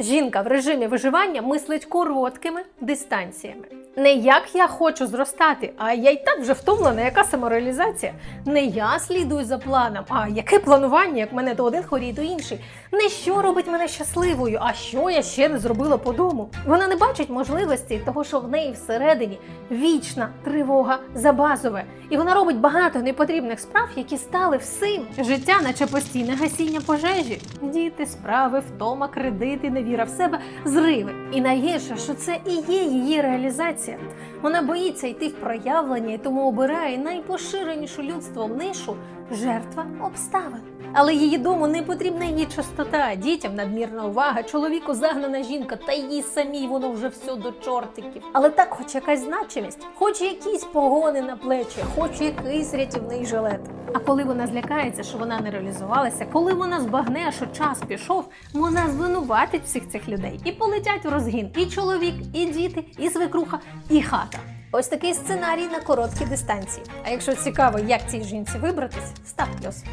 Жінка в режимі виживання мислить короткими дистанціями. Не як я хочу зростати, а я й так вже втомлена, яка самореалізація. Не я слідую за планом, а яке планування, як мене то один хворій, то інший. Не що робить мене щасливою, а що я ще не зробила по дому. Вона не бачить можливості того, що в неї всередині вічна тривога за базове. І вона робить багато непотрібних справ, які стали всім. Життя, наче постійне гасіння пожежі. Діти, справи, втома, кредити, невіра в себе, зриви. І найгірше, що це і є її реалізація. Вона боїться йти в проявлення і тому обирає найпоширенішу людством нишу жертва обставин. Але її дому не потрібна її чистота, дітям надмірна увага, чоловіку загнана жінка, та їй самій воно вже все до чортиків. Але так, хоч якась значимість, хоч якісь погони на плечі, хоч якийсь рятівний жилет. А коли вона злякається, що вона не реалізувалася, коли вона збагне, що час пішов, вона звинуватить всіх цих людей і полетять у розгін і чоловік, і діти, і свекруха, і хата. Ось такий сценарій на короткій дистанції. А якщо цікаво, як цій жінці вибратись, став плюс.